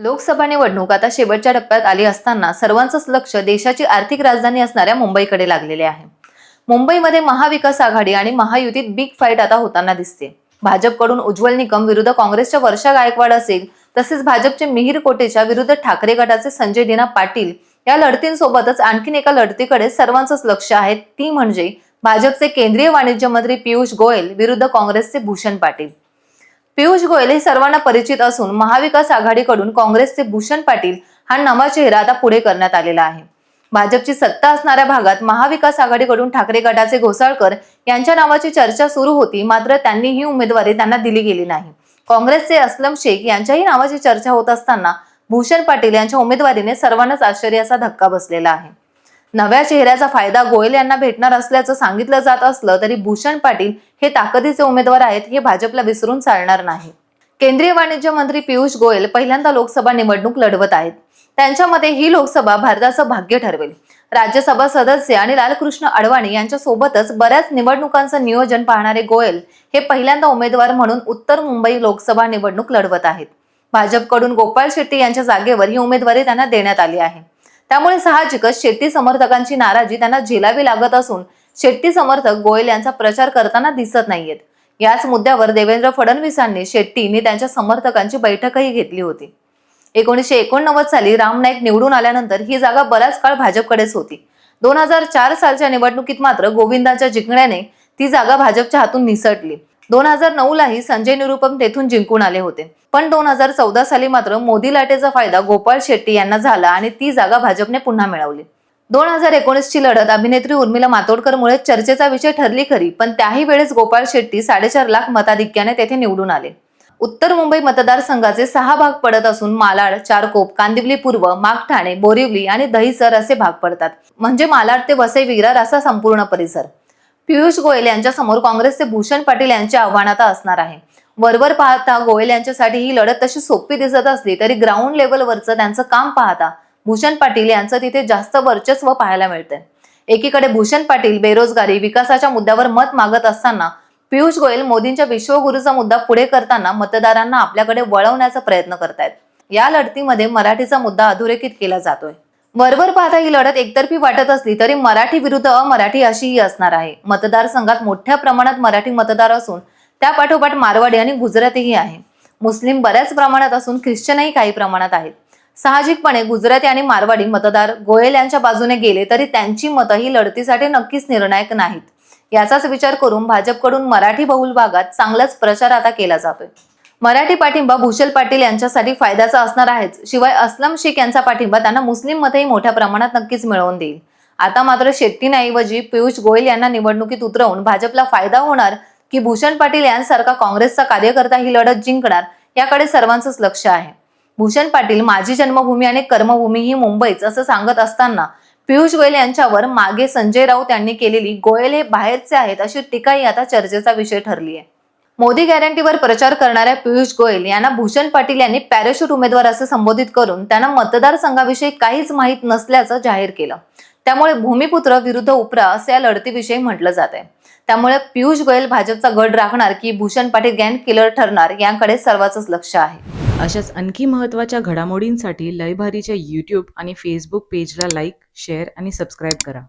लोकसभा निवडणूक आता शेवटच्या टप्प्यात आली असताना सर्वांचंच लक्ष देशाची आर्थिक राजधानी असणाऱ्या मुंबईकडे लागलेले आहे. मुंबईमध्ये महाविकास आघाडी आणि महायुतीत बिग फाईट आता होताना दिसते. भाजपकडून उज्ज्वल निकम विरुद्ध काँग्रेसच्या वर्षा गायकवाड असेल तसेच भाजपचे मिहीर कोटेच्या विरुद्ध ठाकरे गटाचे संजय दिना पाटील या लढतींसोबतच आणखीन एका लढतीकडे सर्वांचंच लक्ष आहे ती म्हणजे भाजपचे केंद्रीय वाणिज्य मंत्री पियुष गोयल विरुद्ध काँग्रेसचे भूषण पाटील. पियुष गोयल हे सर्वांना परिचित असून महाविकास आघाडीकडून काँग्रेसचे भूषण पाटील हा नवा चेहरा आता पुढे करण्यात आलेला आहे. भाजपची सत्ता असणाऱ्या भागात महाविकास आघाडीकडून ठाकरे गटाचे घोसाळकर यांच्या नावाची चर्चा सुरू होती मात्र त्यांनी ही उमेदवारी त्यांना दिली गेली नाही. काँग्रेसचे असलम शेख यांच्याही नावाची चर्चा होत असताना भूषण पाटील यांच्या उमेदवारीने सर्वांनाच आश्चर्याचा धक्का बसलेला आहे. नव्या चेहऱ्याचा फायदा गोयल यांना भेटणार असल्याचं सांगितलं जात असलं तरी भूषण पाटील हे ताकदीचे उमेदवार आहेत हे भाजपला विसरून चालणार नाही. केंद्रीय वाणिज्य मंत्री पियुष गोयल पहिल्यांदा लोकसभा निवडणूक लढवत आहेत. त्यांच्या मते ही लोकसभा भारताचं भाग्य ठरवेल. राज्यसभा सदस्य आणि लालकृष्ण अडवाणी यांच्या सोबतच बऱ्याच निवडणुकांचं नियोजन पाहणारे गोयल हे पहिल्यांदा उमेदवार म्हणून उत्तर मुंबई लोकसभा निवडणूक लढवत आहेत. भाजपकडून गोपाळ शेट्टी यांच्या जागेवर ही उमेदवारी त्यांना देण्यात आली आहे. त्यामुळे साहजिकच शेट्टी समर्थकांची नाराजी त्यांना झेलावी लागत असून शेट्टी समर्थक गोयल यांचा प्रचार करताना दिसत नाहीयेत. याच मुद्द्यावर देवेंद्र फडणवीसांनी शेट्टींनी त्यांच्या समर्थकांची बैठकही घेतली होती. एकोणीसशे एकोणनव्वद साली राम नाईक निवडून आल्यानंतर ही जागा बराच काळ भाजपकडेच होती. दोन हजार चार सालच्या निवडणुकीत मात्र गोविंदांच्या जिंकण्याने ती जागा भाजपच्या हातून निसटली. दोन हजार नऊलाही संजय निरुपम तेथून जिंकून आले होते. पण दोन हजार चौदा साली मात्र मोदी लाटेचा फायदा गोपाळ शेट्टी यांना झाला आणि ती जागा भाजपने पुन्हा मिळवली. दोन हजार एकोणीस ची लढत अभिनेत्री उर्मिला मातोडकरमुळे चर्चेचा विषय ठरली खरी पण त्याही वेळेस गोपाळ शेट्टी साडेचार लाख मताधिक्याने तेथे निवडून आले. उत्तर मुंबई मतदारसंघाचे सहा भाग पडत असून मालाड चारकोप कांदिवली पूर्व मागठाणे बोरिवली आणि दहिसर असे भाग पडतात. म्हणजे मालाड ते वसई विरार असा संपूर्ण परिसर. पियुष गोयल यांच्या समोर काँग्रेसचे भूषण पाटील यांच्या आव्हानात असणार आहे. वरवर पाहता गोयल यांच्यासाठी ही लढत तशी सोपी दिसत असली तरी ग्राउंड लेवलवरचं त्यांचं काम पाहता भूषण पाटील यांचं तिथे जास्त वर्चस्व पाहायला मिळतंय. एकीकडे भूषण पाटील बेरोजगारी विकासाच्या मुद्द्यावर मत मागत असताना पियुष गोयल मोदींच्या विश्वगुरूचा मुद्दा पुढे करताना मतदारांना आपल्याकडे वळवण्याचा प्रयत्न करतायत. या लढतीमध्ये मराठीचा मुद्दा अधोरेखित केला जातोय. वरवर पाहता ही लढत एकतर्फी वाटत असली तरी मराठी विरुद्ध अमराठी अशीही असणार आहे. मतदारसंघात मोठ्या प्रमाणात मराठी मतदार असून त्यापाठोपाठ मारवाडी आणि गुजरातीही आहे. मुस्लिम बऱ्याच प्रमाणात असून ख्रिश्चनही काही प्रमाणात आहेत. साहजिकपणे गुजराती आणि मारवाडी मतदार गोयल यांच्या बाजूने गेले तरी त्यांची मतं ही लढतीसाठी नक्कीच निर्णायक नाहीत. याचाच विचार करून भाजपकडून मराठी बहुल भागात चांगलाच प्रचार आता केला जातोय. मराठी पाठिंबा भूषल पाटील यांच्यासाठी फायद्याचा असणार आहेच. शिवाय अस्लम शेख यांचा पाठिंबा त्यांना मुस्लिम मतही मोठ्या प्रमाणात नक्कीच मिळवून देईल. आता मात्र शेट्टींऐवजी पियुष गोयल यांना निवडणुकीत उतरवून भाजपला फायदा होणार की भूषण पाटील यांसारखा काँग्रेसचा कार्यकर्ता ही लढत जिंकणार याकडे सर्वांचंच लक्ष आहे. भूषण पाटील माझी जन्मभूमी आणि कर्मभूमी ही मुंबईच असं सांगत असताना पियुष गोयल यांच्यावर मागे संजय राऊत यांनी केलेली गोयल हे बाहेरचे आहेत अशी टीकाही आता चर्चेचा विषय ठरली आहे मोदी गॅरंटीवर प्रचार करणाऱ्या पियुष गोयल यांना भूषण पाटील यांनी पॅराशूट उमेदवार असं संबोधित करून त्यांना मतदारसंघाविषयी काहीच माहीत नसल्याचं जाहीर केलं. त्यामुळे भूमिपुत्र विरुद्ध उपरा असं या लढतीविषयी म्हटलं जात आहे. त्यामुळे पियुष गोयल भाजपचा गड राखणार की भूषण पाटील गँड किलर ठरणार याकडे सर्वांचंच लक्ष आहे. अशाच आणखी महत्त्वाच्या घडामोडींसाठी लयभारीच्या यूट्यूब आणि फेसबुक पेजला लाईक शेअर आणि सबस्क्राईब करा.